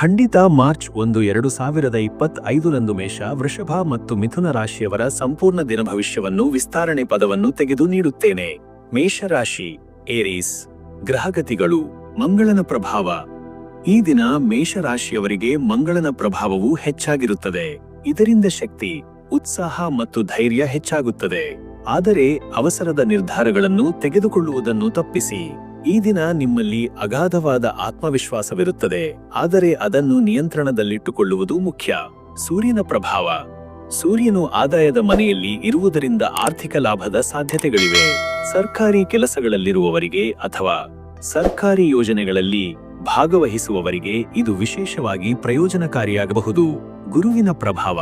ಖಂಡಿತ ಮಾರ್ಚ್ ಒಂದು, ಎರಡು ಸಾವಿರದ ಇಪ್ಪತ್ತೈದರಂದು ಮೇಷ, ವೃಷಭ ಮತ್ತು ಮಿಥುನ ರಾಶಿಯವರ ಸಂಪೂರ್ಣ ದಿನ ಭವಿಷ್ಯವನ್ನು ವಿಸ್ತರಣೆ ಪದವನ್ನು ತೆಗೆದು ನೀಡುತ್ತೇನೆ. ಮೇಷರಾಶಿ ಏರೀಸ್, ಗ್ರಹಗತಿಗಳು, ಮಂಗಳನ ಪ್ರಭಾವ. ಈ ದಿನ ಮೇಷರಾಶಿಯವರಿಗೆ ಮಂಗಳನ ಪ್ರಭಾವವು ಹೆಚ್ಚಾಗಿರುತ್ತದೆ. ಇದರಿಂದ ಶಕ್ತಿ, ಉತ್ಸಾಹ ಮತ್ತು ಧೈರ್ಯ ಹೆಚ್ಚಾಗುತ್ತದೆ. ಆದರೆ ಅವಸರದ ನಿರ್ಧಾರಗಳನ್ನು ತೆಗೆದುಕೊಳ್ಳುವುದನ್ನು ತಪ್ಪಿಸಿ. ಈ ದಿನ ನಿಮ್ಮಲ್ಲಿ ಅಗಾಧವಾದ ಆತ್ಮವಿಶ್ವಾಸವಿರುತ್ತದೆ. ಆದರೆ ಅದನ್ನು ನಿಯಂತ್ರಣದಲ್ಲಿಟ್ಟುಕೊಳ್ಳುವುದು ಮುಖ್ಯ. ಸೂರ್ಯನ ಪ್ರಭಾವ. ಸೂರ್ಯನು ಆದಾಯದ ಮನೆಯಲ್ಲಿ ಇರುವುದರಿಂದ ಆರ್ಥಿಕ ಲಾಭದ ಸಾಧ್ಯತೆಗಳಿವೆ. ಸರ್ಕಾರಿ ಕೆಲಸಗಳಲ್ಲಿರುವವರಿಗೆ ಅಥವಾ ಸರ್ಕಾರಿ ಯೋಜನೆಗಳಲ್ಲಿ ಭಾಗವಹಿಸುವವರಿಗೆ ಇದು ವಿಶೇಷವಾಗಿ ಪ್ರಯೋಜನಕಾರಿಯಾಗಬಹುದು. ಗುರುವಿನ ಪ್ರಭಾವ.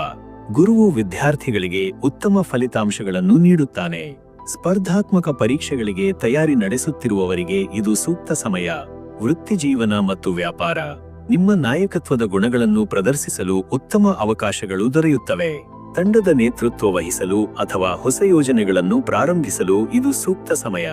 ಗುರುವು ವಿದ್ಯಾರ್ಥಿಗಳಿಗೆ ಉತ್ತಮ ಫಲಿತಾಂಶಗಳನ್ನು ನೀಡುತ್ತಾನೆ. ಸ್ಪರ್ಧಾತ್ಮಕ ಪರೀಕ್ಷೆಗಳಿಗೆ ತಯಾರಿ ನಡೆಸುತ್ತಿರುವವರಿಗೆ ಇದು ಸೂಕ್ತ ಸಮಯ. ವೃತ್ತಿಜೀವನ ಮತ್ತು ವ್ಯಾಪಾರ. ನಿಮ್ಮ ನಾಯಕತ್ವದ ಗುಣಗಳನ್ನು ಪ್ರದರ್ಶಿಸಲು ಉತ್ತಮ ಅವಕಾಶಗಳು ದೊರೆಯುತ್ತವೆ. ತಂಡದ ನೇತೃತ್ವ ವಹಿಸಲು ಅಥವಾ ಹೊಸ ಯೋಜನೆಗಳನ್ನು ಪ್ರಾರಂಭಿಸಲು ಇದು ಸೂಕ್ತ ಸಮಯ.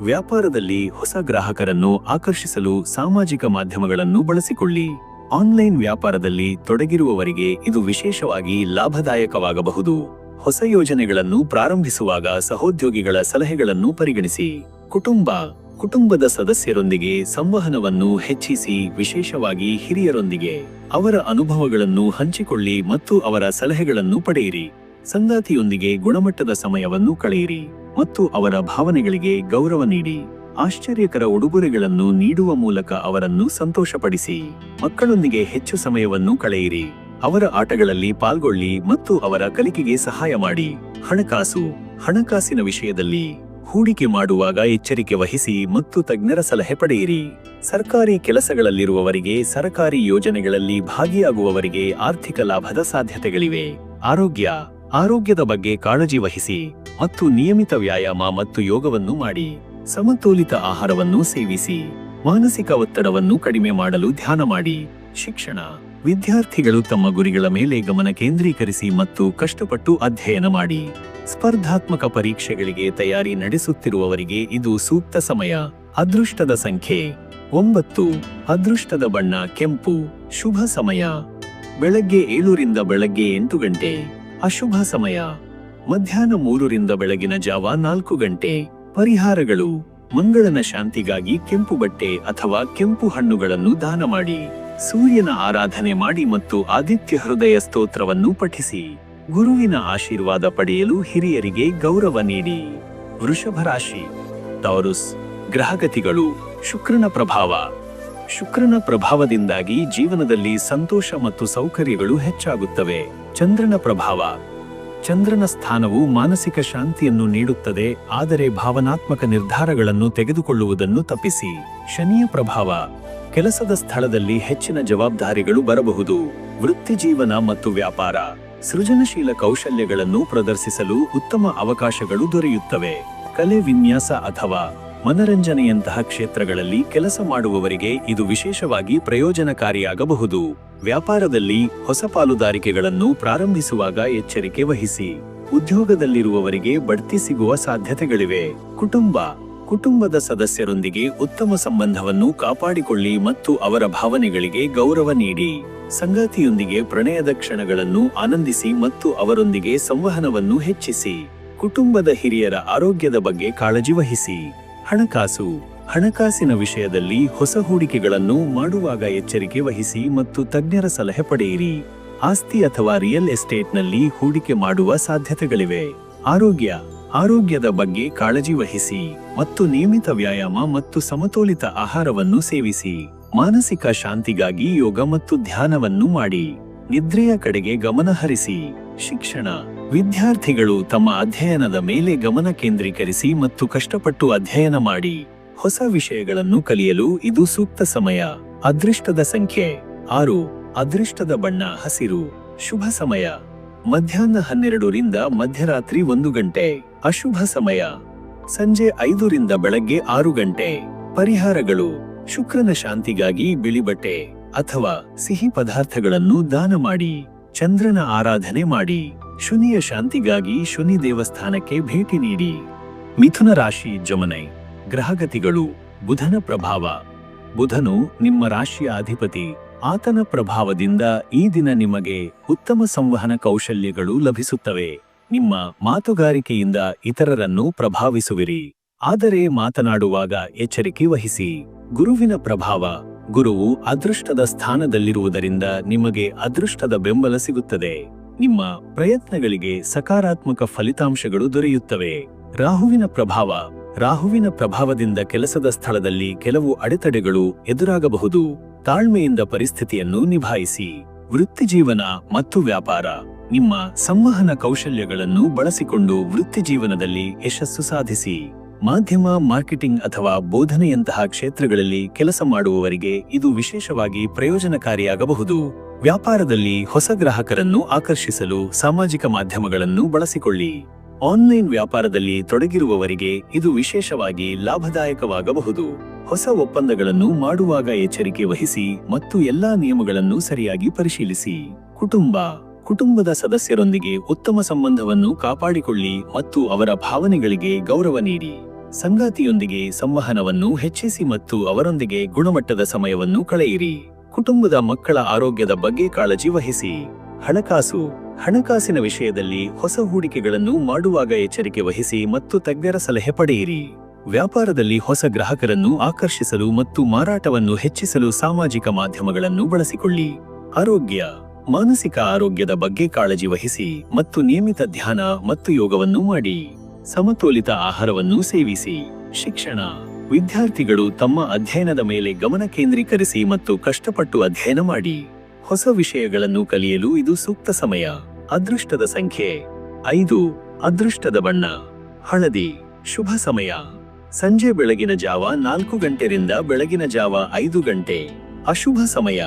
ವ್ಯಾಪಾರದಲ್ಲಿ ಹೊಸ ಗ್ರಾಹಕರನ್ನು ಆಕರ್ಷಿಸಲು ಸಾಮಾಜಿಕ ಮಾಧ್ಯಮಗಳನ್ನು ಬಳಸಿಕೊಳ್ಳಿ. ಆನ್ಲೈನ್ ವ್ಯಾಪಾರದಲ್ಲಿ ತೊಡಗಿರುವವರಿಗೆ ಇದು ವಿಶೇಷವಾಗಿ ಲಾಭದಾಯಕವಾಗಬಹುದು. ಹೊಸ ಯೋಜನೆಗಳನ್ನು ಪ್ರಾರಂಭಿಸುವಾಗ ಸಹೋದ್ಯೋಗಿಗಳ ಸಲಹೆಗಳನ್ನು ಪರಿಗಣಿಸಿ ಕುಟುಂಬ, ಕುಟುಂಬದ ಸದಸ್ಯರೊಂದಿಗೆ ಸಂವಹನವನ್ನು ಹೆಚ್ಚಿಸಿ ವಿಶೇಷವಾಗಿ ಹಿರಿಯರೊಂದಿಗೆ ಅವರ ಅನುಭವಗಳನ್ನು ಹಂಚಿಕೊಳ್ಳಿ ಮತ್ತು ಅವರ ಸಲಹೆಗಳನ್ನು ಪಡೆಯಿರಿ. ಸಂಗಾತಿಯೊಂದಿಗೆ ಗುಣಮಟ್ಟದ ಸಮಯವನ್ನು ಕಳೆಯಿರಿ ಮತ್ತು ಅವರ ಭಾವನೆಗಳಿಗೆ ಗೌರವ ನೀಡಿ. ಆಶ್ಚರ್ಯಕರ ಉಡುಗೊರೆಗಳನ್ನು ನೀಡುವ ಮೂಲಕ ಅವರನ್ನು ಸಂತೋಷಪಡಿಸಿ. ಮಕ್ಕಳೊಂದಿಗೆ ಹೆಚ್ಚು ಸಮಯವನ್ನು ಕಳೆಯಿರಿ. ಅವರ ಆಟಗಳಲ್ಲಿ ಪಾಲ್ಗೊಳ್ಳಿ ಮತ್ತು ಅವರ ಕಲಿಕೆಗೆ ಸಹಾಯ ಮಾಡಿ. ಹಣಕಾಸು, ಹಣಕಾಸಿನ ವಿಷಯದಲ್ಲಿ ಹೂಡಿಕೆ ಮಾಡುವಾಗ ಎಚ್ಚರಿಕೆ ವಹಿಸಿ ಮತ್ತು ತಜ್ಞರ ಸಲಹೆ ಪಡೆಯಿರಿ. ಸರ್ಕಾರಿ ಕೆಲಸಗಳಲ್ಲಿರುವವರಿಗೆ ಸರ್ಕಾರಿ ಯೋಜನೆಗಳಲ್ಲಿ ಭಾಗಿಯಾಗುವವರಿಗೆ ಆರ್ಥಿಕ ಲಾಭದ ಸಾಧ್ಯತೆಗಳಿವೆ. ಆರೋಗ್ಯ, ಆರೋಗ್ಯದ ಬಗ್ಗೆ ಕಾಳಜಿ ವಹಿಸಿ ಮತ್ತು ನಿಯಮಿತ ವ್ಯಾಯಾಮ ಮತ್ತು ಯೋಗವನ್ನು ಮಾಡಿ. ಸಮತೋಲಿತ ಆಹಾರವನ್ನು ಸೇವಿಸಿ. ಮಾನಸಿಕ ಒತ್ತಡವನ್ನು ಕಡಿಮೆ ಮಾಡಲು ಧ್ಯಾನ ಮಾಡಿ. ಶಿಕ್ಷಣ ವಿದ್ಯಾರ್ಥಿಗಳು ತಮ್ಮ ಗುರಿಗಳ ಮೇಲೆ ಗಮನ ಕೇಂದ್ರೀಕರಿಸಿ ಮತ್ತು ಕಷ್ಟಪಟ್ಟು ಅಧ್ಯಯನ ಮಾಡಿ. ಸ್ಪರ್ಧಾತ್ಮಕ ಪರೀಕ್ಷೆಗಳಿಗೆ ತಯಾರಿ ನಡೆಸುತ್ತಿರುವವರಿಗೆ ಇದು ಸೂಕ್ತ ಸಮಯ. ಅದೃಷ್ಟದ ಸಂಖ್ಯೆ. ಒಂಬತ್ತು. ಅದೃಷ್ಟದ ಬಣ್ಣ ಕೆಂಪು. ಶುಭ ಸಮಯ. ಬೆಳಗ್ಗೆ ಏಳರಿಂದ ಬೆಳಗ್ಗೆ ಎಂಟು ಗಂಟೆ. ಅಶುಭ ಸಮಯ. ಮಧ್ಯಾಹ್ನ ಮೂರರಿಂದ ಬೆಳಗಿನ ಜಾವ ನಾಲ್ಕು ಗಂಟೆ. ಪರಿಹಾರಗಳು. ಮಂಗಳನ ಶಾಂತಿಗಾಗಿ ಕೆಂಪು ಬಟ್ಟೆ ಅಥವಾ ಕೆಂಪು ಹಣ್ಣುಗಳನ್ನು ದಾನ ಮಾಡಿ. ಸೂರ್ಯನ ಆರಾಧನೆ ಮಾಡಿ ಮತ್ತು ಆದಿತ್ಯ ಹೃದಯ ಸ್ತೋತ್ರವನ್ನು ಪಠಿಸಿ. ಗುರುವಿನ ಆಶೀರ್ವಾದ ಪಡೆಯಲು ಹಿರಿಯರಿಗೆ ಗೌರವ ನೀಡಿ. ವೃಷಭ ರಾಶಿ. ಟೌರುಸ್ ಗ್ರಹಗತಿಗಳು. ಶುಕ್ರನ ಪ್ರಭಾವ. ಶುಕ್ರನ ಪ್ರಭಾವದಿಂದಾಗಿ ಜೀವನದಲ್ಲಿ ಸಂತೋಷ ಮತ್ತು ಸೌಕರ್ಯಗಳು ಹೆಚ್ಚಾಗುತ್ತವೆ. ಚಂದ್ರನ ಪ್ರಭಾವ. ಚಂದ್ರನ ಸ್ಥಾನವು ಮಾನಸಿಕ ಶಾಂತಿಯನ್ನು ನೀಡುತ್ತದೆ, ಆದರೆ ಭಾವನಾತ್ಮಕ ನಿರ್ಧಾರಗಳನ್ನು ತೆಗೆದುಕೊಳ್ಳುವುದನ್ನು ತಪ್ಪಿಸಿ. ಶನಿಯ ಪ್ರಭಾವ. ಕೆಲಸದ ಸ್ಥಳದಲ್ಲಿ ಹೆಚ್ಚಿನ ಜವಾಬ್ದಾರಿಗಳು ಬರಬಹುದು. ವೃತ್ತಿಜೀವನ ಮತ್ತು ವ್ಯಾಪಾರ, ಸೃಜನಶೀಲ ಕೌಶಲ್ಯಗಳನ್ನು ಪ್ರದರ್ಶಿಸಲು ಉತ್ತಮ ಅವಕಾಶಗಳು ದೊರೆಯುತ್ತವೆ. ಕಲೆ, ವಿನ್ಯಾಸ ಅಥವಾ ಮನರಂಜನೆಯಂತಹ ಕ್ಷೇತ್ರಗಳಲ್ಲಿ ಕೆಲಸ ಮಾಡುವವರಿಗೆ ಇದು ವಿಶೇಷವಾಗಿ ಪ್ರಯೋಜನಕಾರಿಯಾಗಬಹುದು. ವ್ಯಾಪಾರದಲ್ಲಿ ಹೊಸ ಪಾಲುದಾರಿಕೆಗಳನ್ನು ಪ್ರಾರಂಭಿಸುವಾಗ ಎಚ್ಚರಿಕೆ ವಹಿಸಿ. ಉದ್ಯೋಗದಲ್ಲಿರುವವರಿಗೆ ಬಡ್ತಿ ಸಿಗುವ ಸಾಧ್ಯತೆಗಳಿವೆ. ಕುಟುಂಬ ಕುಟುಂಬದ ಸದಸ್ಯರೊಂದಿಗೆ ಉತ್ತಮ ಸಂಬಂಧವನ್ನು ಕಾಪಾಡಿಕೊಳ್ಳಿ ಮತ್ತು ಅವರ ಭಾವನೆಗಳಿಗೆ ಗೌರವ ನೀಡಿ. ಸಂಗಾತಿಯೊಂದಿಗೆ ಪ್ರಣಯದ ಕ್ಷಣಗಳನ್ನು ಆನಂದಿಸಿ ಮತ್ತು ಅವರೊಂದಿಗೆ ಸಂವಹನವನ್ನು ಹೆಚ್ಚಿಸಿ. ಕುಟುಂಬದ ಹಿರಿಯರ ಆರೋಗ್ಯದ ಬಗ್ಗೆ ಕಾಳಜಿ ವಹಿಸಿ. ಹಣಕಾಸು. ಹಣಕಾಸಿನ ವಿಷಯದಲ್ಲಿ ಹೊಸ ಹೂಡಿಕೆಗಳನ್ನು ಮಾಡುವಾಗ ಎಚ್ಚರಿಕೆ ವಹಿಸಿ ಮತ್ತು ತಜ್ಞರ ಸಲಹೆ ಪಡೆಯಿರಿ. ಆಸ್ತಿ ಅಥವಾ ರಿಯಲ್ ಎಸ್ಟೇಟ್ನಲ್ಲಿ ಹೂಡಿಕೆ ಮಾಡುವ ಸಾಧ್ಯತೆಗಳಿವೆ. ಆರೋಗ್ಯ. ಆರೋಗ್ಯದ ಬಗ್ಗೆ ಕಾಳಜಿ ವಹಿಸಿ ಮತ್ತು ನಿಯಮಿತ ವ್ಯಾಯಾಮ ಮತ್ತು ಸಮತೋಲಿತ ಆಹಾರವನ್ನು ಸೇವಿಸಿ. ಮಾನಸಿಕ ಶಾಂತಿಗಾಗಿ ಯೋಗ ಮತ್ತು ಧ್ಯಾನವನ್ನು ಮಾಡಿ. ನಿದ್ರೆಯ ಕಡೆಗೆ ಗಮನ ಹರಿಸಿ. ಶಿಕ್ಷಣ. ವಿದ್ಯಾರ್ಥಿಗಳು ತಮ್ಮ ಅಧ್ಯಯನದ ಮೇಲೆ ಗಮನ ಕೇಂದ್ರೀಕರಿಸಿ ಮತ್ತು ಕಷ್ಟಪಟ್ಟು ಅಧ್ಯಯನ ಮಾಡಿ. ಹೊಸ ವಿಷಯಗಳನ್ನು ಕಲಿಯಲು ಇದು ಸೂಕ್ತ ಸಮಯ. ಅದೃಷ್ಟದ ಸಂಖ್ಯೆ. ಆರು. ಅದೃಷ್ಟದ ಬಣ್ಣ ಹಸಿರು. ಶುಭ ಸಮಯ. ಮಧ್ಯಾಹ್ನ ಹನ್ನೆರಡರಿಂದ ಮಧ್ಯರಾತ್ರಿ ಒಂದು ಗಂಟೆ. ಅಶುಭ ಸಮಯ. ಸಂಜೆ ಐದರಿಂದ ಬೆಳಗ್ಗೆ ಆರು ಗಂಟೆ. ಪರಿಹಾರಗಳು. ಶುಕ್ರನ ಶಾಂತಿಗಾಗಿ ಬಿಳಿ ಬಟ್ಟೆ ಅಥವಾ ಸಿಹಿ ಪದಾರ್ಥಗಳನ್ನು ದಾನ ಮಾಡಿ. ಚಂದ್ರನ ಆರಾಧನೆ ಮಾಡಿ. ಶುನಿಯ ಶಾಂತಿಗಾಗಿ ಶುನಿ ದೇವಸ್ಥಾನಕ್ಕೆ ಭೇಟಿ ನೀಡಿ. ಮಿಥುನ ರಾಶಿ ಜಮನೆ. ಗ್ರಹಗತಿಗಳು. ಬುಧನ ಪ್ರಭಾವ. ಬುಧನು ನಿಮ್ಮ ರಾಶಿಯ ಅಧಿಪತಿ. ಆತನ ಪ್ರಭಾವದಿಂದ ಈ ದಿನ ನಿಮಗೆ ಉತ್ತಮ ಸಂವಹನ ಕೌಶಲ್ಯಗಳು ಲಭಿಸುತ್ತವೆ. ನಿಮ್ಮ ಮಾತುಗಾರಿಕೆಯಿಂದ ಇತರರನ್ನು ಪ್ರಭಾವಿಸುವಿರಿ. ಆದರೆ ಮಾತನಾಡುವಾಗ ಎಚ್ಚರಿಕೆ ವಹಿಸಿ. ಗುರುವಿನ ಪ್ರಭಾವ, ಗುರುವು ಅದೃಷ್ಟದ ಸ್ಥಾನದಲ್ಲಿರುವುದರಿಂದ ನಿಮಗೆ ಅದೃಷ್ಟದ ಬೆಂಬಲ ಸಿಗುತ್ತದೆ. ನಿಮ್ಮ ಪ್ರಯತ್ನಗಳಿಗೆ ಸಕಾರಾತ್ಮಕ ಫಲಿತಾಂಶಗಳು ದೊರೆಯುತ್ತವೆ. ರಾಹುವಿನ ಪ್ರಭಾವ, ರಾಹುವಿನ ಪ್ರಭಾವದಿಂದ ಕೆಲಸದ ಸ್ಥಳದಲ್ಲಿ ಕೆಲವು ಅಡೆತಡೆಗಳು ಎದುರಾಗಬಹುದು. ತಾಳ್ಮೆಯಿಂದ ಪರಿಸ್ಥಿತಿಯನ್ನು ನಿಭಾಯಿಸಿ. ವೃತ್ತಿಜೀವನ ಮತ್ತು ವ್ಯಾಪಾರ. ನಿಮ್ಮ ಸಂವಹನ ಕೌಶಲ್ಯಗಳನ್ನು ಬಳಸಿಕೊಂಡು ವೃತ್ತಿಜೀವನದಲ್ಲಿ ಯಶಸ್ಸು ಸಾಧಿಸಿ. ಮಾಧ್ಯಮ, ಮಾರ್ಕೆಟಿಂಗ್ ಅಥವಾ ಬೋಧನೆಯಂತಹ ಕ್ಷೇತ್ರಗಳಲ್ಲಿ ಕೆಲಸ ಮಾಡುವವರಿಗೆ ಇದು ವಿಶೇಷವಾಗಿ ಪ್ರಯೋಜನಕಾರಿಯಾಗಬಹುದು. ವ್ಯಾಪಾರದಲ್ಲಿ ಹೊಸ ಗ್ರಾಹಕರನ್ನು ಆಕರ್ಷಿಸಲು ಸಾಮಾಜಿಕ ಮಾಧ್ಯಮಗಳನ್ನು ಬಳಸಿಕೊಳ್ಳಿ. ಆನ್ಲೈನ್ ವ್ಯಾಪಾರದಲ್ಲಿ ತೊಡಗಿರುವವರಿಗೆ ಇದು ವಿಶೇಷವಾಗಿ ಲಾಭದಾಯಕವಾಗಬಹುದು. ಹೊಸ ಒಪ್ಪಂದಗಳನ್ನು ಮಾಡುವಾಗ ಎಚ್ಚರಿಕೆ ವಹಿಸಿ ಮತ್ತು ಎಲ್ಲಾ ನಿಯಮಗಳನ್ನು ಸರಿಯಾಗಿ ಪರಿಶೀಲಿಸಿ. ಕುಟುಂಬ ಕುಟುಂಬದ ಸದಸ್ಯರೊಂದಿಗೆ ಉತ್ತಮ ಸಂಬಂಧವನ್ನು ಕಾಪಾಡಿಕೊಳ್ಳಿ ಮತ್ತು ಅವರ ಭಾವನೆಗಳಿಗೆ ಗೌರವ ನೀಡಿ. ಸಂಗಾತಿಯೊಂದಿಗೆ ಸಂವಹನವನ್ನು ಹೆಚ್ಚಿಸಿ ಮತ್ತು ಅವರೊಂದಿಗೆ ಗುಣಮಟ್ಟದ ಸಮಯವನ್ನು ಕಳೆಯಿರಿ. ಕುಟುಂಬದ ಮಕ್ಕಳ ಆರೋಗ್ಯದ ಬಗ್ಗೆ ಕಾಳಜಿ ವಹಿಸಿ. ಹಣಕಾಸು, ಹಣಕಾಸಿನ ವಿಷಯದಲ್ಲಿ ಹೊಸ ಹೂಡಿಕೆಗಳನ್ನು ಮಾಡುವಾಗ ಎಚ್ಚರಿಕೆ ವಹಿಸಿ ಮತ್ತು ತಜ್ಞರ ಸಲಹೆ ಪಡೆಯಿರಿ. ವ್ಯಾಪಾರದಲ್ಲಿ ಹೊಸ ಗ್ರಾಹಕರನ್ನು ಆಕರ್ಷಿಸಲು ಮತ್ತು ಮಾರಾಟವನ್ನು ಹೆಚ್ಚಿಸಲು ಸಾಮಾಜಿಕ ಮಾಧ್ಯಮಗಳನ್ನು ಬಳಸಿಕೊಳ್ಳಿ. ಆರೋಗ್ಯ. ಮಾನಸಿಕ ಆರೋಗ್ಯದ ಬಗ್ಗೆ ಕಾಳಜಿ ವಹಿಸಿ ಮತ್ತು ನಿಯಮಿತ ಧ್ಯಾನ ಮತ್ತು ಯೋಗವನ್ನು ಮಾಡಿ. ಸಮತೋಲಿತ ಆಹಾರವನ್ನು ಸೇವಿಸಿ. ಶಿಕ್ಷಣ. ವಿದ್ಯಾರ್ಥಿಗಳು ತಮ್ಮ ಅಧ್ಯಯನದ ಮೇಲೆ ಗಮನ ಕೇಂದ್ರೀಕರಿಸಿ ಮತ್ತು ಕಷ್ಟಪಟ್ಟು ಅಧ್ಯಯನ ಮಾಡಿ. ಹೊಸ ವಿಷಯಗಳನ್ನು ಕಲಿಯಲು ಇದು ಸೂಕ್ತ ಸಮಯ. ಅದೃಷ್ಟದ ಸಂಖ್ಯೆ. ಐದು. ಅದೃಷ್ಟದ ಬಣ್ಣ. ಹಳದಿ. ಶುಭ ಸಮಯ. ಸಂಜೆ ಬೆಳಗಿನ ಜಾವ ನಾಲ್ಕು ಗಂಟೆರಿಂದ ಬೆಳಗಿನ ಜಾವ ಐದು ಗಂಟೆ. ಅಶುಭ ಸಮಯ.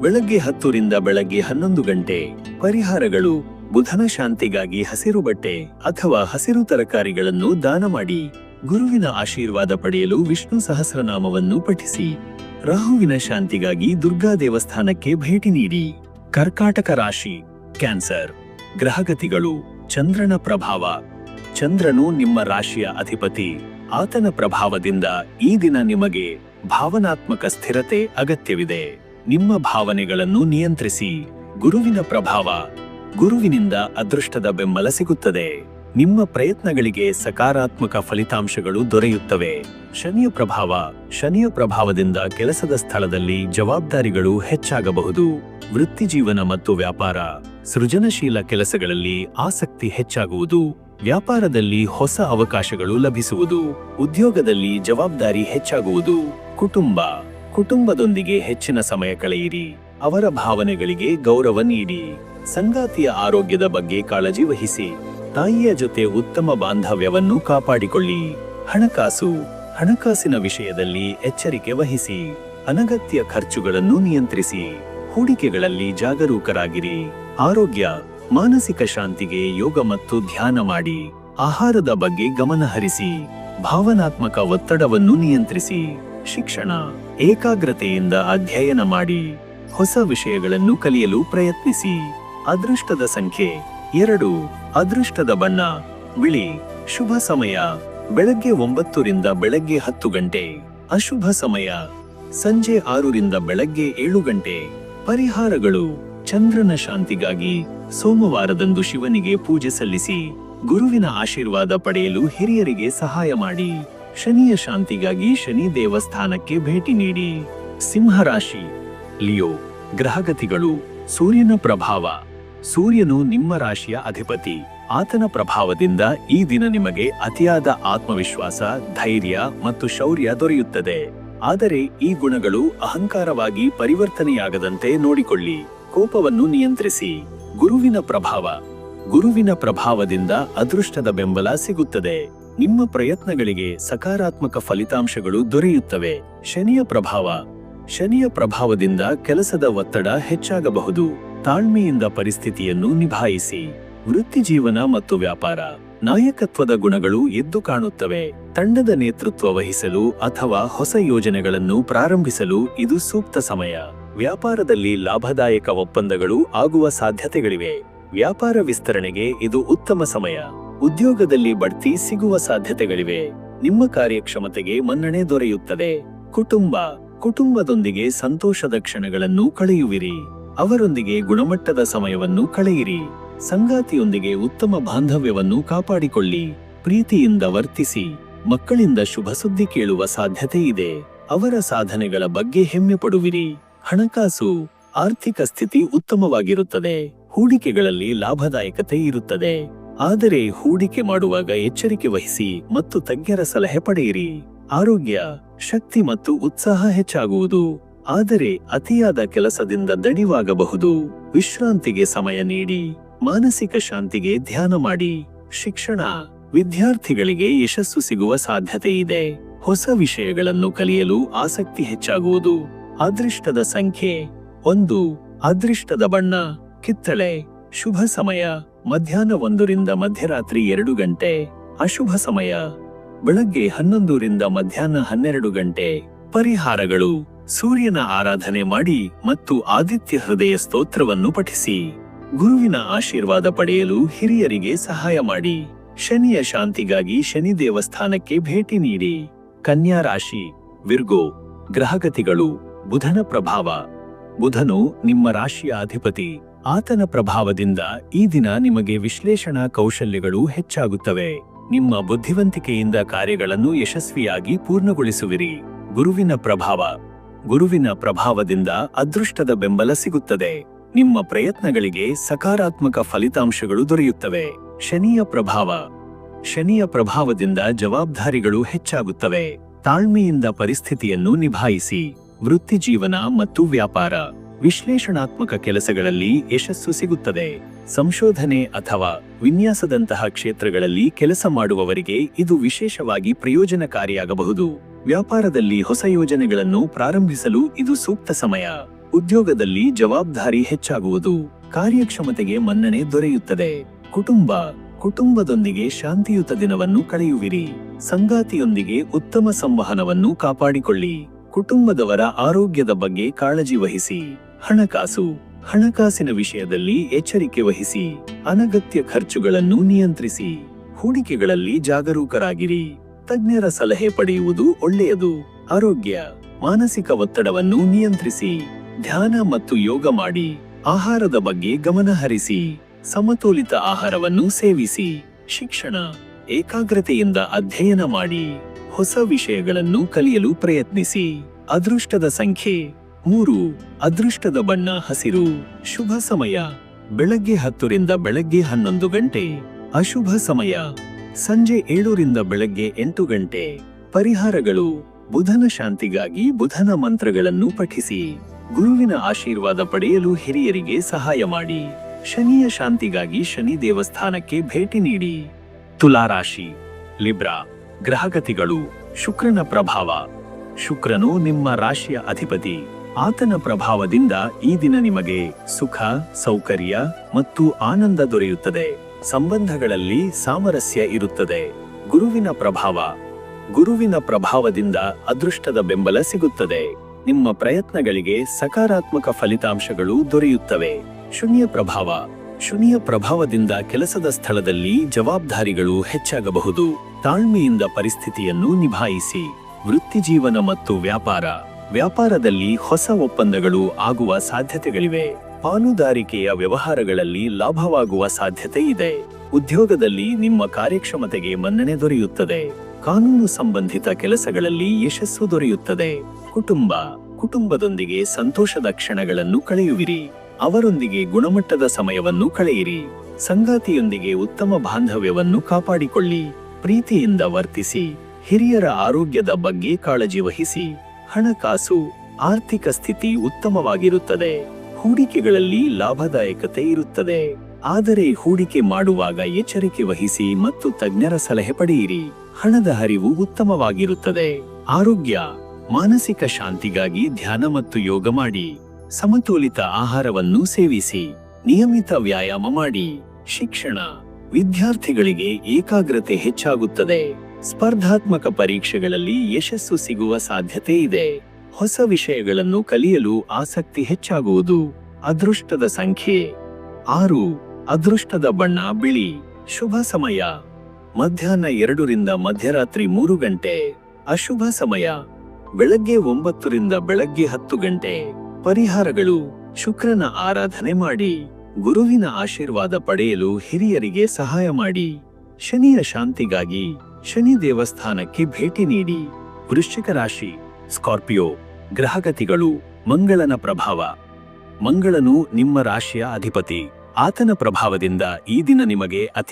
ಬೆಳಗ್ಗೆ ಹತ್ತರಿಂದ ಬೆಳಗ್ಗೆ ಹನ್ನೊಂದು ಗಂಟೆ. ಪರಿಹಾರಗಳು ಬುಧನ ಶಾಂತಿಗಾಗಿ ಹಸಿರು ಬಟ್ಟೆ ಅಥವಾ ಹಸಿರು ತರಕಾರಿಗಳನ್ನು ದಾನ ಮಾಡಿ. ಗುರುವಿನ ಆಶೀರ್ವಾದ ಪಡೆಯಲು ವಿಷ್ಣು ಸಹಸ್ರನಾಮವನ್ನು ಪಠಿಸಿ. ರಾಹುವಿನ ಶಾಂತಿಗಾಗಿ ದುರ್ಗಾ ದೇವಸ್ಥಾನಕ್ಕೆ ಭೇಟಿ ನೀಡಿ. ಕರ್ಕಾಟಕ ರಾಶಿ, ಕ್ಯಾನ್ಸರ್, ಗ್ರಹಗತಿಗಳು, ಚಂದ್ರನ ಪ್ರಭಾವ. ಚಂದ್ರನು ನಿಮ್ಮ ರಾಶಿಯ ಅಧಿಪತಿ. ಆತನ ಪ್ರಭಾವದಿಂದ ಈ ದಿನ ನಿಮಗೆ ಭಾವನಾತ್ಮಕ ಸ್ಥಿರತೆ ಅಗತ್ಯವಿದೆ. ನಿಮ್ಮ ಭಾವನೆಗಳನ್ನು ನಿಯಂತ್ರಿಸಿ. ಗುರುವಿನ ಪ್ರಭಾವ ಗುರುವಿನಿಂದ ಅದೃಷ್ಟದ ಬೆಂಬಲ ಸಿಗುತ್ತದೆ. ನಿಮ್ಮ ಪ್ರಯತ್ನಗಳಿಗೆ ಸಕಾರಾತ್ಮಕ ಫಲಿತಾಂಶಗಳು ದೊರೆಯುತ್ತವೆ. ಶನಿಯ ಪ್ರಭಾವ ಶನಿಯ ಪ್ರಭಾವದಿಂದ ಕೆಲಸದ ಸ್ಥಳದಲ್ಲಿ ಜವಾಬ್ದಾರಿಗಳು ಹೆಚ್ಚಾಗಬಹುದು. ವೃತ್ತಿಜೀವನ ಮತ್ತು ವ್ಯಾಪಾರ ಸೃಜನಶೀಲ ಕೆಲಸಗಳಲ್ಲಿ ಆಸಕ್ತಿ ಹೆಚ್ಚಾಗುವುದು. ವ್ಯಾಪಾರದಲ್ಲಿ ಹೊಸ ಅವಕಾಶಗಳು ಲಭಿಸುವುದು. ಉದ್ಯೋಗದಲ್ಲಿ ಜವಾಬ್ದಾರಿ ಹೆಚ್ಚಾಗುವುದು. ಕುಟುಂಬ ಕುಟುಂಬದೊಂದಿಗೆ ಹೆಚ್ಚಿನ ಸಮಯ ಕಳೆಯಿರಿ. ಅವರ ಭಾವನೆಗಳಿಗೆ ಗೌರವ ನೀಡಿ. ಸಂಗಾತಿಯ ಆರೋಗ್ಯದ ಬಗ್ಗೆ ಕಾಳಜಿ ವಹಿಸಿ. ತಾಯಿಯ ಜೊತೆ ಉತ್ತಮ ಬಾಂಧವ್ಯವನ್ನು ಕಾಪಾಡಿಕೊಳ್ಳಿ. ಹಣಕಾಸು, ಹಣಕಾಸಿನ ವಿಷಯದಲ್ಲಿ ಎಚ್ಚರಿಕೆ ವಹಿಸಿ. ಅನಗತ್ಯ ಖರ್ಚುಗಳನ್ನು ನಿಯಂತ್ರಿಸಿ. ಹೂಡಿಕೆಗಳಲ್ಲಿ ಜಾಗರೂಕರಾಗಿರಿ. ಆರೋಗ್ಯ, ಮಾನಸಿಕ ಶಾಂತಿಗೆ ಯೋಗ ಮತ್ತು ಧ್ಯಾನ ಮಾಡಿ. ಆಹಾರದ ಬಗ್ಗೆ ಗಮನಹರಿಸಿ. ಭಾವನಾತ್ಮಕ ಒತ್ತಡವನ್ನು ನಿಯಂತ್ರಿಸಿ. ಶಿಕ್ಷಣ, ಏಕಾಗ್ರತೆಯಿಂದ ಅಧ್ಯಯನ ಮಾಡಿ ಹೊಸ ವಿಷಯಗಳನ್ನು ಕಲಿಯಲು ಪ್ರಯತ್ನಿಸಿ. ಅದೃಷ್ಟದ ಸಂಖ್ಯೆ ಎರಡು. ಅದೃಷ್ಟದ ಬಣ್ಣ ಬಿಳಿ. ಶುಭ ಸಮಯ ಬೆಳಗ್ಗೆ ಒಂಬತ್ತರಿಂದ ಬೆಳಗ್ಗೆ ಹತ್ತು ಗಂಟೆ. ಅಶುಭ ಸಮಯ ಸಂಜೆ ಆರರಿಂದ ಬೆಳಗ್ಗೆ ಏಳು ಗಂಟೆ. ಪರಿಹಾರಗಳು ಚಂದ್ರನ ಶಾಂತಿಗಾಗಿ ಸೋಮವಾರದಂದು ಶಿವನಿಗೆ ಪೂಜೆ ಸಲ್ಲಿಸಿ, ಗುರುವಿನ ಆಶೀರ್ವಾದ ಪಡೆಯಲು ಹಿರಿಯರಿಗೆ ಸಹಾಯ ಮಾಡಿ. ಶನಿಯ ಶಾಂತಿಗಾಗಿ ಶನಿ ದೇವಸ್ಥಾನಕ್ಕೆ ಭೇಟಿ ನೀಡಿ. ಸಿಂಹರಾಶಿ. ಲಿಯೋ, ಗ್ರಹಗತಿಗಳು, ಸೂರ್ಯನ ಪ್ರಭಾವ. ಸೂರ್ಯನು ನಿಮ್ಮ ರಾಶಿಯ ಅಧಿಪತಿ. ಆತನ ಪ್ರಭಾವದಿಂದ ಈ ದಿನ ನಿಮಗೆ ಅತಿಯಾದ ಆತ್ಮವಿಶ್ವಾಸ, ಧೈರ್ಯ ಮತ್ತು ಶೌರ್ಯ ದೊರೆಯುತ್ತದೆ. ಆದರೆ ಈ ಗುಣಗಳು ಅಹಂಕಾರವಾಗಿ ಪರಿವರ್ತನೆಯಾಗದಂತೆ ನೋಡಿಕೊಳ್ಳಿ. ಕೋಪವನ್ನು ನಿಯಂತ್ರಿಸಿ. ಗುರುವಿನ ಪ್ರಭಾವ. ಗುರುವಿನ ಪ್ರಭಾವದಿಂದ ಅದೃಷ್ಟದ ಬೆಂಬಲ ಸಿಗುತ್ತದೆ. ನಿಮ್ಮ ಪ್ರಯತ್ನಗಳಿಗೆ ಸಕಾರಾತ್ಮಕ ಫಲಿತಾಂಶಗಳು ದೊರೆಯುತ್ತವೆ. ಶನಿಯ ಪ್ರಭಾವ. ಶನಿಯ ಪ್ರಭಾವದಿಂದ ಕೆಲಸದ ಒತ್ತಡ ಹೆಚ್ಚಾಗಬಹುದು. ತಾಳ್ಮೆಯಿಂದ ಪರಿಸ್ಥಿತಿಯನ್ನು ನಿಭಾಯಿಸಿ. ವೃತ್ತಿಜೀವನ ಮತ್ತು ವ್ಯಾಪಾರ. ನಾಯಕತ್ವದ ಗುಣಗಳು ಎದ್ದು ಕಾಣುತ್ತವೆ. ತಂಡದ ನೇತೃತ್ವ ವಹಿಸಲು ಅಥವಾ ಹೊಸ ಯೋಜನೆಗಳನ್ನು ಪ್ರಾರಂಭಿಸಲು ಇದು ಸೂಕ್ತ ಸಮಯ. ವ್ಯಾಪಾರದಲ್ಲಿ ಲಾಭದಾಯಕ ಒಪ್ಪಂದಗಳು ಆಗುವ ಸಾಧ್ಯತೆಗಳಿವೆ. ವ್ಯಾಪಾರ ವಿಸ್ತರಣೆಗೆ ಇದು ಉತ್ತಮ ಸಮಯ. ಉದ್ಯೋಗದಲ್ಲಿ ಬಡ್ತಿ ಸಿಗುವ ಸಾಧ್ಯತೆಗಳಿವೆ. ನಿಮ್ಮ ಕಾರ್ಯಕ್ಷಮತೆಗೆ ಮನ್ನಣೆ ದೊರೆಯುತ್ತದೆ. ಕುಟುಂಬ, ಕುಟುಂಬದೊಂದಿಗೆ ಸಂತೋಷದ ಕ್ಷಣಗಳನ್ನು ಕಳೆಯುವಿರಿ. ಅವರೊಂದಿಗೆ ಗುಣಮಟ್ಟದ ಸಮಯವನ್ನು ಕಳೆಯಿರಿ. ಸಂಗಾತಿಯೊಂದಿಗೆ ಉತ್ತಮ ಬಾಂಧವ್ಯವನ್ನು ಕಾಪಾಡಿಕೊಳ್ಳಿ. ಪ್ರೀತಿಯಿಂದ ವರ್ತಿಸಿ. ಮಕ್ಕಳಿಂದ ಶುಭ ಸುದ್ದಿ ಕೇಳುವ ಸಾಧ್ಯತೆ ಇದೆ. ಅವರ ಸಾಧನೆಗಳ ಬಗ್ಗೆ ಹೆಮ್ಮೆ ಪಡುವಿರಿ ಹಣಕಾಸು, ಆರ್ಥಿಕ ಸ್ಥಿತಿ ಉತ್ತಮವಾಗಿರುತ್ತದೆ. ಹೂಡಿಕೆಗಳಲ್ಲಿ ಲಾಭದಾಯಕತೆ ಇರುತ್ತದೆ. ಆದರೆ ಹೂಡಿಕೆ ಮಾಡುವಾಗ ಎಚ್ಚರಿಕೆ ವಹಿಸಿ ಮತ್ತು ತಜ್ಞರ ಸಲಹೆ ಪಡೆಯಿರಿ. ಆರೋಗ್ಯ, ಶಕ್ತಿ ಮತ್ತು ಉತ್ಸಾಹ ಹೆಚ್ಚಾಗುವುದು. ಆದರೆ ಅತಿಯಾದ ಕೆಲಸದಿಂದ ದಣಿವಾಗಬಹುದು. ವಿಶ್ರಾಂತಿಗೆ ಸಮಯ ನೀಡಿ. ಮಾನಸಿಕ ಶಾಂತಿಗೆ ಧ್ಯಾನ ಮಾಡಿ. ಶಿಕ್ಷಣ, ವಿದ್ಯಾರ್ಥಿಗಳಿಗೆ ಯಶಸ್ಸು ಸಿಗುವ ಸಾಧ್ಯತೆ ಇದೆ. ಹೊಸ ವಿಷಯಗಳನ್ನು ಕಲಿಯಲು ಆಸಕ್ತಿ ಹೆಚ್ಚಾಗುವುದು. ಅದೃಷ್ಟದ ಸಂಖ್ಯೆ ಒಂದು. ಅದೃಷ್ಟದ ಬಣ್ಣ. ಕಿತ್ತಳೆ. ಶುಭ ಸಮಯ. ಮಧ್ಯಾಹ್ನ ಒಂದರಿಂದ ಮಧ್ಯರಾತ್ರಿ ಎರಡು ಗಂಟೆ, ಅಶುಭ ಸಮಯ. ಬೆಳಗ್ಗೆ ಹನ್ನೊಂದರಿಂದ ಮಧ್ಯಾಹ್ನ ಹನ್ನೆರಡು ಗಂಟೆ, ಪರಿಹಾರಗಳು. ಸೂರ್ಯನ ಆರಾಧನೆ ಮಾಡಿ ಮತ್ತು ಆದಿತ್ಯ ಹೃದಯ ಸ್ತೋತ್ರವನ್ನು ಪಠಿಸಿ. ಗುರುವಿನ ಆಶೀರ್ವಾದ ಪಡೆಯಲು ಹಿರಿಯರಿಗೆ ಸಹಾಯ ಮಾಡಿ. ಶನಿಯ ಶಾಂತಿಗಾಗಿ ಶನಿ ದೇವಸ್ಥಾನಕ್ಕೆ ಭೇಟಿ ನೀಡಿ. ಕನ್ಯಾ ರಾಶಿ, ವಿರ್ಗೋ, ಗ್ರಹಗತಿಗಳು, ಬುಧನ ಪ್ರಭಾವ. ಬುಧನು ನಿಮ್ಮ ರಾಶಿಯ ಅಧಿಪತಿ. ಆತನ ಪ್ರಭಾವದಿಂದ ಈ ದಿನ ನಿಮಗೆ ವಿಶ್ಲೇಷಣಾ ಕೌಶಲ್ಯಗಳು ಹೆಚ್ಚಾಗುತ್ತವೆ. ನಿಮ್ಮ ಬುದ್ಧಿವಂತಿಕೆಯಿಂದ ಕಾರ್ಯಗಳನ್ನು ಯಶಸ್ವಿಯಾಗಿ ಪೂರ್ಣಗೊಳಿಸುವಿರಿ. ಗುರುವಿನ ಪ್ರಭಾವ. ಗುರುವಿನ ಪ್ರಭಾವದಿಂದ ಅದೃಷ್ಟದ ಬೆಂಬಲ ಸಿಗುತ್ತದೆ. ನಿಮ್ಮ ಪ್ರಯತ್ನಗಳಿಗೆ ಸಕಾರಾತ್ಮಕ ಫಲಿತಾಂಶಗಳು ದೊರೆಯುತ್ತವೆ. ಶನಿಯ ಪ್ರಭಾವ. ಶನಿಯ ಪ್ರಭಾವದಿಂದ ಜವಾಬ್ದಾರಿಗಳು ಹೆಚ್ಚಾಗುತ್ತವೆ. ತಾಳ್ಮೆಯಿಂದ ಪರಿಸ್ಥಿತಿಯನ್ನು ನಿಭಾಯಿಸಿ. ವೃತ್ತಿ ಜೀವನ ಮತ್ತು ವ್ಯಾಪಾರ. ವಿಶ್ಲೇಷಣಾತ್ಮಕ ಕೆಲಸಗಳಲ್ಲಿ ಯಶಸ್ಸು ಸಿಗುತ್ತದೆ. ಸಂಶೋಧನೆ ಅಥವಾ ವಿನ್ಯಾಸದಂತಹ ಕ್ಷೇತ್ರಗಳಲ್ಲಿ ಕೆಲಸ ಮಾಡುವವರಿಗೆ ಇದು ವಿಶೇಷವಾಗಿ ಪ್ರಯೋಜನಕಾರಿಯಾಗಬಹುದು. ವ್ಯಾಪಾರದಲ್ಲಿ ಹೊಸ ಯೋಜನೆಗಳನ್ನು ಪ್ರಾರಂಭಿಸಲು ಇದು ಸೂಕ್ತ ಸಮಯ. ಉದ್ಯೋಗದಲ್ಲಿ ಜವಾಬ್ದಾರಿ ಹೆಚ್ಚಾಗುವುದು. ಕಾರ್ಯಕ್ಷಮತೆಗೆ ಮನ್ನಣೆ ದೊರೆಯುತ್ತದೆ. ಕುಟುಂಬ, ಕುಟುಂಬದೊಂದಿಗೆ ಶಾಂತಿಯುತ ದಿನವನ್ನು ಕಳೆಯುವಿರಿ. ಸಂಗಾತಿಯೊಂದಿಗೆ ಉತ್ತಮ ಸಂವಹನವನ್ನು ಕಾಪಾಡಿಕೊಳ್ಳಿ. ಕುಟುಂಬದವರ ಆರೋಗ್ಯದ ಬಗ್ಗೆ ಕಾಳಜಿ ವಹಿಸಿ. ಹಣಕಾಸು. ಹಣಕಾಸಿನ ವಿಷಯದಲ್ಲಿ ಎಚ್ಚರಿಕೆ ವಹಿಸಿ, ಅನಗತ್ಯ ಖರ್ಚುಗಳನ್ನು ನಿಯಂತ್ರಿಸಿ, ಹೂಡಿಕೆಗಳಲ್ಲಿ ಜಾಗರೂಕರಾಗಿರಿ. ತಜ್ಞರ ಸಲಹೆ ಪಡೆಯುವುದು ಒಳ್ಳೆಯದು. ಆರೋಗ್ಯ, ಮಾನಸಿಕ ಒತ್ತಡವನ್ನು ನಿಯಂತ್ರಿಸಿ, ಧ್ಯಾನ ಮತ್ತು ಯೋಗ ಮಾಡಿ, ಆಹಾರದ ಬಗ್ಗೆ ಗಮನ ಹರಿಸಿ, ಸಮತೋಲಿತ ಆಹಾರವನ್ನು ಸೇವಿಸಿ, ಶಿಕ್ಷಣ, ಏಕಾಗ್ರತೆಯಿಂದ ಅಧ್ಯಯನ ಮಾಡಿ, ಹೊಸ ವಿಷಯಗಳನ್ನು ಕಲಿಯಲು ಪ್ರಯತ್ನಿಸಿ. ಅದೃಷ್ಟದ ಸಂಖ್ಯೆ. ಮೂರು ಅದೃಷ್ಟದ ಬಣ್ಣ, ಹಸಿರು, ಶುಭ ಸಮಯ. ಬೆಳಗ್ಗೆ ಹತ್ತರಿಂದ ಬೆಳಗ್ಗೆ ಹನ್ನೊಂದು ಗಂಟೆ. ಅಶುಭ ಸಮಯ. ಸಂಜೆ ಏಳರಿಂದ ಬೆಳಗ್ಗೆ ಎಂಟು ಗಂಟೆ. ಪರಿಹಾರಗಳು. ಬುಧನ ಶಾಂತಿಗಾಗಿ ಬುಧನ ಮಂತ್ರಗಳನ್ನು ಪಠಿಸಿ. ಗುರುವಿನ ಆಶೀರ್ವಾದ ಪಡೆಯಲು ಹಿರಿಯರಿಗೆ ಸಹಾಯ ಮಾಡಿ. ಶನಿಯ ಶಾಂತಿಗಾಗಿ ಶನಿ ದೇವಸ್ಥಾನಕ್ಕೆ ಭೇಟಿ ನೀಡಿ. ತುಲಾರಾಶಿ. ಲಿಬ್ರಾ. ಗ್ರಹಗತಿಗಳು. ಶುಕ್ರನ ಪ್ರಭಾವ. ಶುಕ್ರನು ನಿಮ್ಮ ರಾಶಿಯ ಅಧಿಪತಿ. ಆತನ ಪ್ರಭಾವದಿಂದ ಈ ದಿನ ನಿಮಗೆ ಸುಖ, ಸೌಕರ್ಯ ಮತ್ತು ಆನಂದ ದೊರೆಯುತ್ತದೆ. ಸಂಬಂಧಗಳಲ್ಲಿ ಸಾಮರಸ್ಯ ಇರುತ್ತದೆ. ಗುರುವಿನ ಪ್ರಭಾವ. ಗುರುವಿನ ಪ್ರಭಾವದಿಂದ ಅದೃಷ್ಟದ ಬೆಂಬಲ ಸಿಗುತ್ತದೆ. ನಿಮ್ಮ ಪ್ರಯತ್ನಗಳಿಗೆ ಸಕಾರಾತ್ಮಕ ಫಲಿತಾಂಶಗಳು ದೊರೆಯುತ್ತವೆ. ಶೂನ್ಯ ಪ್ರಭಾವ. ಶೂನ್ಯ ಪ್ರಭಾವದಿಂದ ಕೆಲಸದ ಸ್ಥಳದಲ್ಲಿ ಜವಾಬ್ದಾರಿಗಳು ಹೆಚ್ಚಾಗಬಹುದು. ತಾಳ್ಮೆಯಿಂದ ಪರಿಸ್ಥಿತಿಯನ್ನು ನಿಭಾಯಿಸಿ. ವೃತ್ತಿಜೀವನ ಮತ್ತು ವ್ಯಾಪಾರ. ವ್ಯಾಪಾರದಲ್ಲಿ ಹೊಸ ಒಪ್ಪಂದಗಳು ಆಗುವ ಸಾಧ್ಯತೆಗಳಿವೆ. ಪಾಲುದಾರಿಕೆಯ ವ್ಯವಹಾರಗಳಲ್ಲಿ ಲಾಭವಾಗುವ ಸಾಧ್ಯತೆ ಇದೆ. ಉದ್ಯೋಗದಲ್ಲಿ ನಿಮ್ಮ ಕಾರ್ಯಕ್ಷಮತೆಗೆ ಮನ್ನಣೆ ದೊರೆಯುತ್ತದೆ. ಕಾನೂನು ಸಂಬಂಧಿತ ಕೆಲಸಗಳಲ್ಲಿ ಯಶಸ್ಸು ದೊರೆಯುತ್ತದೆ. ಕುಟುಂಬ, ಕುಟುಂಬದೊಂದಿಗೆ ಸಂತೋಷದ ಕ್ಷಣಗಳನ್ನು ಕಳೆಯುವಿರಿ. ಅವರೊಂದಿಗೆ ಗುಣಮಟ್ಟದ ಸಮಯವನ್ನು ಕಳೆಯಿರಿ. ಸಂಗಾತಿಯೊಂದಿಗೆ ಉತ್ತಮ ಬಾಂಧವ್ಯವನ್ನು ಕಾಪಾಡಿಕೊಳ್ಳಿ. ಪ್ರೀತಿಯಿಂದ ವರ್ತಿಸಿ. ಹಿರಿಯರ ಆರೋಗ್ಯದ ಬಗ್ಗೆ ಕಾಳಜಿ ವಹಿಸಿ. ಹಣಕಾಸು, ಆರ್ಥಿಕ ಸ್ಥಿತಿ ಉತ್ತಮವಾಗಿರುತ್ತದೆ. ಹೂಡಿಕೆಗಳಲ್ಲಿ ಲಾಭದಾಯಕತೆ ಇರುತ್ತದೆ. ಆದರೆ ಹೂಡಿಕೆ ಮಾಡುವಾಗ ಎಚ್ಚರಿಕೆ ವಹಿಸಿ ಮತ್ತು ತಜ್ಞರ ಸಲಹೆ ಪಡೆಯಿರಿ. ಹಣದ ಹರಿವು ಉತ್ತಮವಾಗಿರುತ್ತದೆ. ಆರೋಗ್ಯ, ಮಾನಸಿಕ ಶಾಂತಿಗಾಗಿ ಧ್ಯಾನ ಮತ್ತು ಯೋಗ ಮಾಡಿ. ಸಮತೋಲಿತ ಆಹಾರವನ್ನು ಸೇವಿಸಿ. ನಿಯಮಿತ ವ್ಯಾಯಾಮ ಮಾಡಿ. ಶಿಕ್ಷಣ ವಿದ್ಯಾರ್ಥಿಗಳಿಗೆ ಏಕಾಗ್ರತೆ ಹೆಚ್ಚಾಗುತ್ತದೆ. ಸ್ಪರ್ಧಾತ್ಮಕ ಪರೀಕ್ಷೆಗಳಲ್ಲಿ ಯಶಸ್ಸು ಸಿಗುವ ಸಾಧ್ಯತೆ ಇದೆ. ಹೊಸ ವಿಷಯಗಳನ್ನು ಕಲಿಯಲು ಆಸಕ್ತಿ ಹೆಚ್ಚಾಗುವುದು. ಅದೃಷ್ಟದ ಸಂಖ್ಯೆ. ಆರು. ಅದೃಷ್ಟದ ಬಣ್ಣ ಬಿಳಿ. ಶುಭ ಸಮಯ. ಮಧ್ಯಾಹ್ನ ಎರಡರಿಂದ ಮಧ್ಯರಾತ್ರಿ ಮೂರು ಗಂಟೆ. ಅಶುಭ ಸಮಯ. ಬೆಳಗ್ಗೆ ಒಂಬತ್ತರಿಂದ ಬೆಳಗ್ಗೆ ಹತ್ತು ಗಂಟೆ. ಪರಿಹಾರಗಳು. ಶುಕ್ರನ ಆರಾಧನೆ ಮಾಡಿ. ಗುರುವಿನ ಆಶೀರ್ವಾದ ಪಡೆಯಲು ಹಿರಿಯರಿಗೆ ಸಹಾಯ ಮಾಡಿ. ಶನಿಯ ಶಾಂತಿಗಾಗಿ. ಶನಿ ದೇವಸ್ಥಾನಕ್ಕೆ ಭೇಟಿ ನೀಡಿ. ವೃಶ್ಚಿಕ ರಾಶಿ, ಸ್ಕಾರ್ಪಿಯೋ, ಗ್ರಹಗತಿಗಳು, ಮಂಗಳನ ಪ್ರಭಾವ. ಮಂಗಳನು ನಿಮ್ಮ ರಾಶಿಯ ಅಧಿಪತಿ. ಆತನ ಪ್ರಭಾವದಿಂದ ಈ ದಿನ ನಿಮಗೆ ಅತಿ